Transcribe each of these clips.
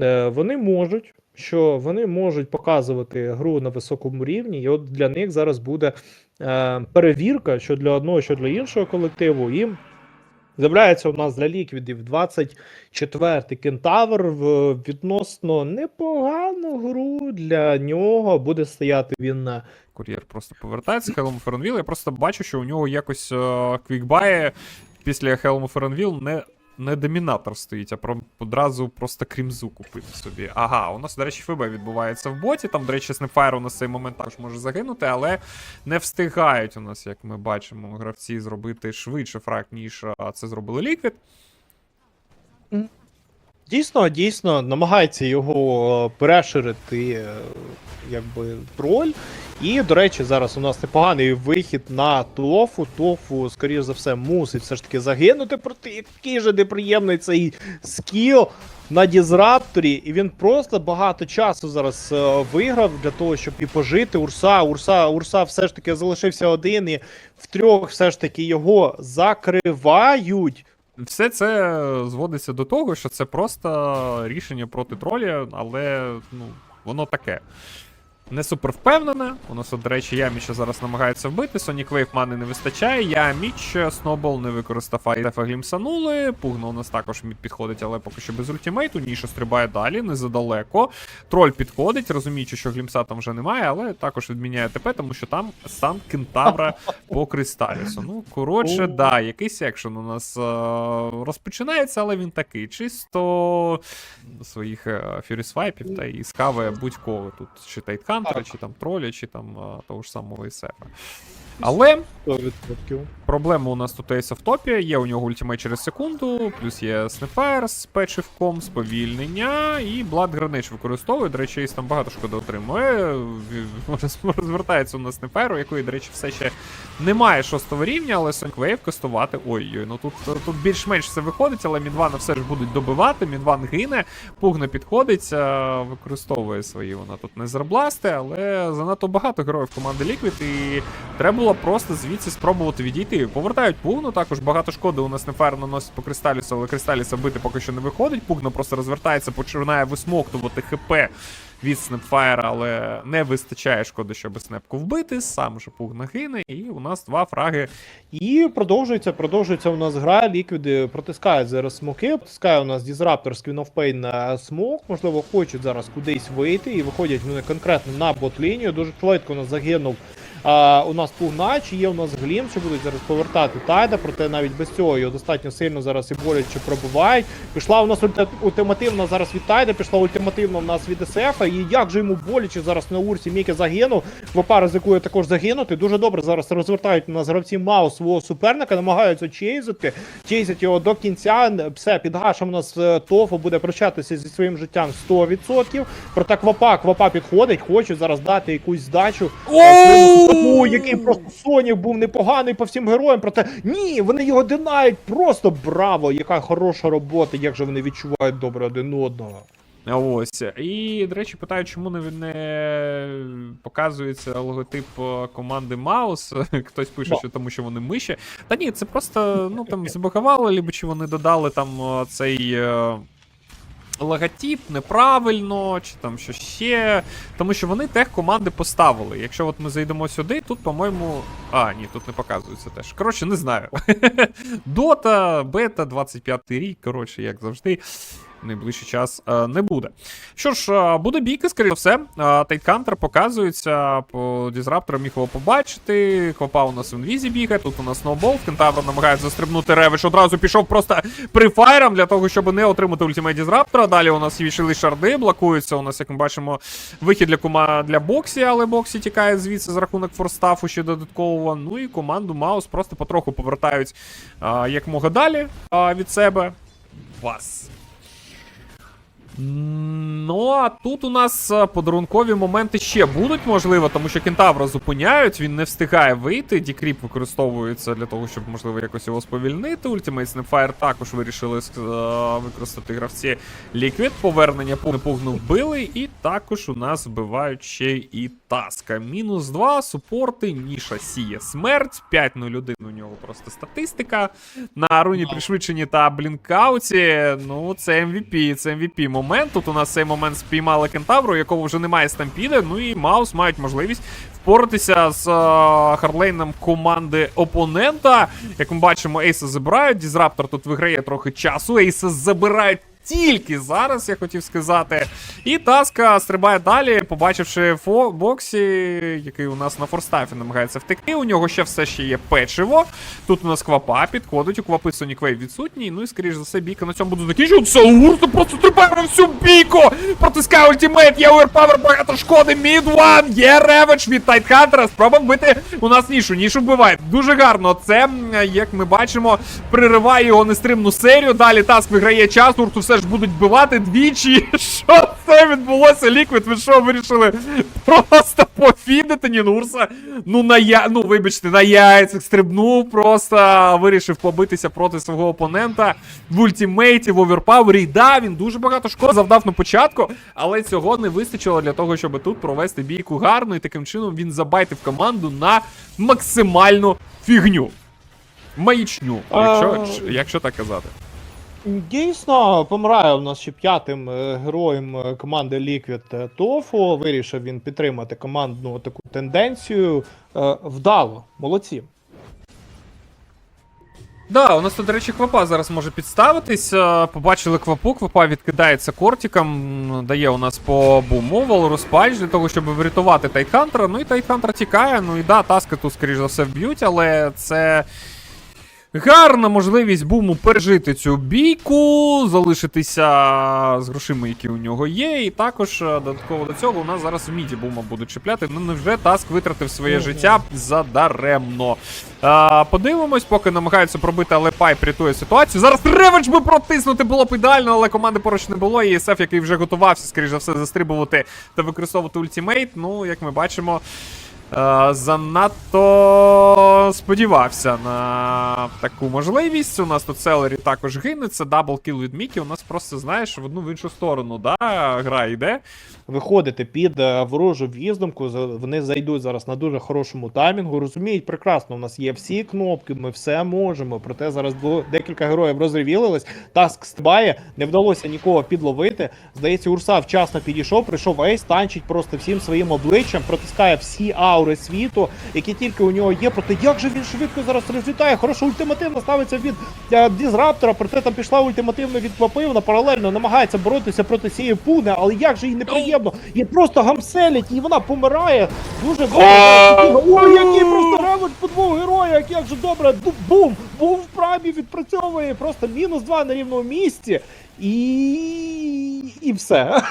е, вони можуть, що вони можуть показувати гру на високому рівні, і от для них зараз буде е, перевірка, що для одного, що для іншого колективу. І з'являється у нас для ліквідів 24-й кентавр в відносно непогану гру для нього. Буде стояти він на Кур'єр просто повертається Хелму Ференвіл. Я просто бачу, що у нього якось е, квікбає після Хелму Ференвіл не. Не домінатор стоїть, а про, одразу просто крімзу купити собі. Ага, у нас, до речі, ФБ відбувається в боті. Там, до речі, Снепфайр у нас цей момент також може загинути, але не встигають у нас, як ми бачимо, гравці зробити швидше фраг, ніж це зробили Ліквід. Дійсно, дійсно намагається його е, переширити, е, якби троль. І, до речі, зараз у нас непоганий вихід на тофу. Тофу, скоріш за все, мусить все ж таки загинути. Проти який же неприємний цей скіл на дізрапторі. І він просто багато часу зараз е, виграв для того, щоб і пожити. Урса, Урса, Урса все ж таки залишився один, і в трьох все ж таки його закривають. Все це зводиться до того, що це просто рішення проти троля, але ну, воно таке. Не супер впевнене. У нас, от, до речі, Яміча зараз намагається вбити. Sonic Wave мани не вистачає. Яміч, Snowball не використав Айдефа глімсанули. Пугно у нас також підходить, але поки що без ультимейту. Ніша стрибає далі, не задалеко. Троль підходить, розуміючи, що глімса там вже немає, але також відміняє ТП, тому що там сам кентавра по кристалісу. Ну, коротше, да, якийсь екшен у нас е- розпочинається, але він такий. Чисто своїх е, Fury Свайпів та і скаве будь-кого тут, чи Тайтхантера, чи там троля, чи там того ж самого Ісефа. Але 100%. проблема у нас тут Ейса в топі, є у нього ультимейт через секунду, плюс є Снепфайр з печивком, сповільнення, і Blood Grenade використовує. До речі, Ейс там багато шкоди отримує. Розвертається у нас Снепфайру, якої, до речі, все ще немає шостого рівня, але Wave кастувати. Ой-ой, ну тут, тут більш-менш все виходить, але Мідвана все ж будуть добивати. Мідван гине, пугне підходить, використовує свої вона тут не зербласти, але занадто багато героїв команди Liquid, і треба було просто звідси спробувати відійти. Повертають пугну, також багато шкоди у нас Нефайр наносить по кристалісу, але кристаліса бити поки що не виходить. Пугна просто розвертається, починає висмоктувати ХП від Снепфайра, але не вистачає шкоди, щоб Снепку вбити. Сам же пугна гине, і у нас два фраги І продовжується, продовжується у нас гра. Ліквіди протискають зараз смоки. Протискає у нас Дізраптор з Pain на смок. Можливо, хочуть зараз кудись вийти і виходять вони конкретно на бот-лінію. Дуже швидко у нас загинув. А, у нас пугнач, є у нас глім, що будуть зараз повертати Тайда, проте навіть без цього його достатньо сильно зараз і боляче пробивають. Пішла у нас ульти- ультимативна зараз від Тайда, пішла ультимативна у нас від СФ. І як же йому боляче зараз на урсі Мікі загинув. Вопа ризикує також загинути. Дуже добре зараз розвертають у нас гравці Маус свого суперника, намагаються чейзити, чейзять його до кінця. Все, під гашем у нас е, Тофу буде прощатися зі своїм життям 100%. Проте Квапа, Квапа підходить, хочуть зараз дати якусь здачу. Е, який просто Сонік був непоганий по всім героям. Проте ні, вони його динають. Просто браво! Яка хороша робота, як же вони відчувають добре один одного. Ось. І, до речі, питаю, чому не, не показується логотип е, команди Маус. Хтось пише, що тому що вони миші. Та ні, це просто ну там забагували, либо чи вони додали там е, цей. Логотип неправильно, чи там що ще. Тому що вони тех команди поставили. Якщо от ми зайдемо сюди, тут, по-моєму. А, ні, тут не показується теж. Коротше, не знаю. Дота, бета, 25 рік, коротше, як завжди. Найближчий час е, не буде. Що ж, е, буде бійка, скоріше все. Тайткантер показується по дізрапторам їх його побачити. Квапа у нас в інвізі бігає. Тут у нас сноубол. Кентавр намагається застрибнути ревич. Одразу пішов просто прифайром для того, щоб не отримати ультимейт дізраптора. Далі у нас війшли шарди, блокуються. У нас, як ми бачимо, вихід для кума для боксі, але боксі тікає звідси за рахунок форстафу ще додаткового. Ну і команду Маус просто потроху повертають а, якмога далі від себе. Вас. Ну, а тут у нас е, подарункові моменти ще будуть, можливо, тому що кентавра зупиняють, він не встигає вийти. Дікріп використовується для того, щоб, можливо, якось його сповільнити. Ultimate Snapfire також вирішили е, використати гравці Liquid. Повернення пугну вбили, і також у нас вбивають ще і таска. Мінус 2, супорти, ніша сіє смерть. 5-0-1 у нього просто статистика. На руні Вау. пришвидшенні та блінкауті. Ну, це MVP, це MVP момент. Тут у нас цей момент спіймали кентавру, якого вже немає стампіди. Ну і Маус мають можливість впоратися з е, харлейном команди опонента. Як ми бачимо, Ейса забирають. Дізраптор тут виграє трохи часу. Ейса забирають. Тільки зараз, я хотів сказати. І Таска стрибає далі, побачивши фо боксі, який у нас на форстафі намагається втекти. У нього ще все ще є печиво. Тут у нас квапа підходить, у квапи Wave відсутній. Ну і скоріш за все, бійка на цьому буде закінчуватися. Урса просто стрибає на всю бійку. Протискає ультимейт, є оверпавер, багато шкоди. Мід ван, є реведж від Тайтхантера. Спроба вбити у нас нішу. Нішу вбиває. Дуже гарно. Це, як ми бачимо, пририває його нестримну серію. Далі Таск виграє час. Урсу все ж будуть вбивати двічі. Що це відбулося? Ліквід, ви що вирішили просто пофідити Нінурса? Ну на я. Ну, вибачте, на яйцях стрибнув, просто вирішив побитися проти свого опонента в ультимейті, в оверпавері. Да, він дуже багато шкод завдав на початку, але цього не вистачило для того, щоб тут провести бійку гарно, і таким чином він забайтив команду на максимальну фігню. Маячню, якщо, якщо так казати. Дійсно, помирає у нас ще п'ятим е, героєм е, команди Liquid е, Tofu. Вирішив він підтримати командну таку тенденцію. Вдало, молодці. Да, у нас тут, до речі, квапа зараз може підставитись. Побачили квапу, квапа відкидається кортиком, дає у нас по буму, Валорус для того, щоб врятувати Тайтхантера. Ну і Тайтхантер тікає. Ну і да, таска тут, скоріш за все, вб'ють, але це. Гарна можливість буму пережити цю бійку, залишитися з грошима, які у нього є. І також е, додатково до цього у нас зараз в міді бума будуть чіпляти. Ну невже Таск витратив своє життя задаремно. А, подивимось, поки намагаються пробити, але Пайп рятує ситуацію. Зараз реведж би протиснути було б ідеально, але команди поруч не було. І СФ, який вже готувався, скоріш за все, застрибувати та використовувати ультимейт. Ну, як ми бачимо. Е, занадто сподівався на таку можливість. У нас тут Селері також гине. Це даблкіл від Мікі. У нас просто, знаєш, в одну в іншу сторону, да, гра йде. Виходити під е, ворожу в'їздомку, вони зайдуть зараз на дуже хорошому таймінгу. Розуміють прекрасно, у нас є всі кнопки, ми все можемо. Проте зараз декілька героїв розревілились. Таск стрибає, не вдалося нікого підловити. Здається, Урса вчасно підійшов, прийшов Ейс, танчить просто всім своїм обличчям, протискає всі аури світу, які тільки у нього є. Проте як же він швидко зараз розлітає? Хорошо ультимативно ставиться від е, Дізраптора, проте там пішла ультимативно від вона паралельно намагається боротися проти цієї пуни, але як же їй неприємно. Її просто гамселять, і вона помирає. Дуже. Ой, який просто ревель по двох героях, як же добре. Бум! Бум в прамі відпрацьовує. Просто мінус два на рівному місці. І. І все.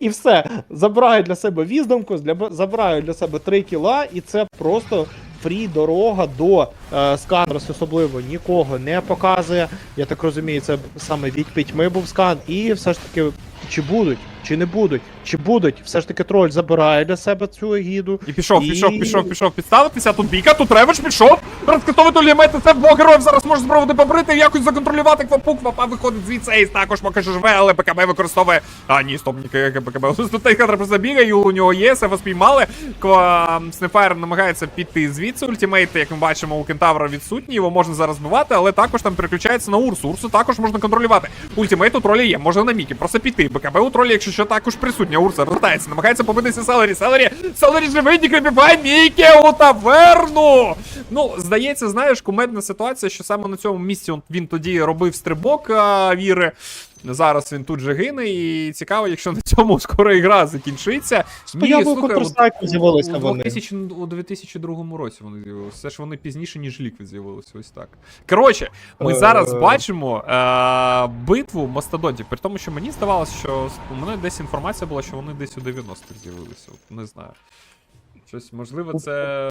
І все. Забираю для себе віздомку, забираю для себе 3 кіла, і це просто фрі дорога до е, сканерс особливо нікого не показує. Я так розумію, це саме від пітьми був скан. І все ж таки, чи будуть, чи не будуть, чи будуть, все ж таки троль забирає для себе цю егіду. І пішов, І- пішов, пішов, пішов підставитися. Тут бійка, тут реведж пішов. Розкатовувати лімети, це двох героїв зараз може спробувати побрити, якось законтролювати квапу. Квапа виходить звідси, Ейс також поки що живе, але БКБ використовує. А, ні, стоп, ні, БКБ. Тут Тайхандр просто бігає, у нього є, себе спіймали. Ква... Снефайр намагається піти звідси. Ультимейт, як ми бачимо, у Кентавра відсутній, його можна зараз вбивати, але також там переключається на Урсу. Урсу також можна контролювати. Ультимейт у тролі є, можна на Мікі, просто піти. БКБ у тролі, якщо що, також присутня. Урса розвертається, намагається побитися Селері. Селері, Селері живий, не кріпівай Мікі у таверну! Ну, здається, знаєш, кумедна ситуація, що саме на цьому місці він тоді робив стрибок а, віри. Зараз він тут же гине, і цікаво, якщо на цьому скоро ігра закінчиться. Появою слухай, з'явилися у вони. 2000, у 2002 році вони з'явилися. Це ж вони пізніше, ніж Liquid з'явилися. Ось так. Коротше, ми Е. зараз бачимо е, битву мастодонтів. При тому, що мені здавалося, що у мене десь інформація була, що вони десь у 90-х з'явилися. Не знаю. Щось, можливо, це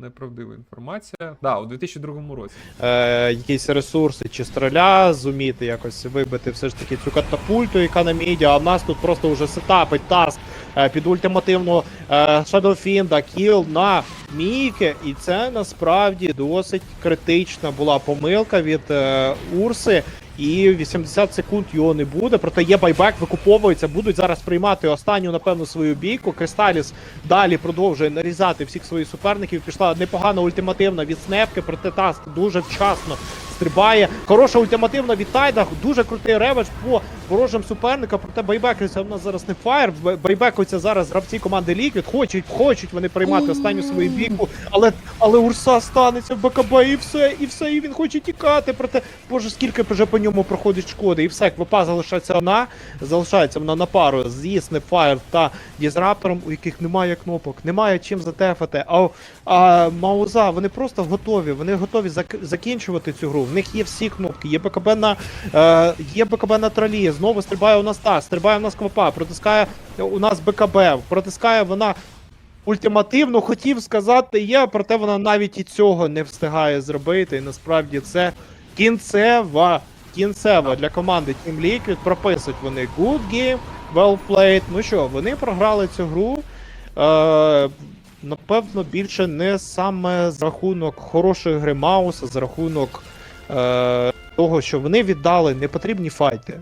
неправдива інформація. Да, у 2002 році. е, якісь ресурси чи стреля зуміти якось вибити все ж таки цю катапульту, яка на міді, а в нас тут просто вже сетапить таск е, під ультимативну е, Шадофінда, кіл на Міки, і це насправді досить критична була помилка від е, Урси. І 80 секунд його не буде. Проте є байбек, викуповується, будуть зараз приймати останню, напевно, свою бійку. Кристаліс далі продовжує нарізати всіх своїх суперників. Пішла непогана ультимативна від снепки, проте Таск дуже вчасно стрибає. Хороша ультимативна від Тайда, дуже крутий реведж по ворожим суперникам. Проте байбекується в нас зараз не фаєр. бай- Байбекуються зараз гравці команди Liquid. Хочуть, хочуть вони приймати останню свою бійку, але але Урса станеться в БКБ і все, і все, і він хоче тікати. Проте, боже, скільки вже по ньому проходить шкоди. І все, КВП залишається вона. Залишається вона на пару з Снепфайр та Дізраптором, у яких немає кнопок, немає чим затефати. А, а Мауза, вони просто готові. Вони готові зак- закінчувати цю гру. В них є всі кнопки, є БКБ на е, є БКБ на тролі. Знову стрибає у нас та, стрибає у нас КВП, протискає у нас БКБ, протискає вона ультимативно хотів сказати є, проте вона навіть і цього не встигає зробити. І насправді це кінцева. Кінцева для команди Team Liquid. Прописують вони good game, well played. Ну що, вони програли цю гру. Е, напевно, більше не саме з рахунок хорошої гри Мауса, з рахунок е, того, що вони віддали непотрібні файти.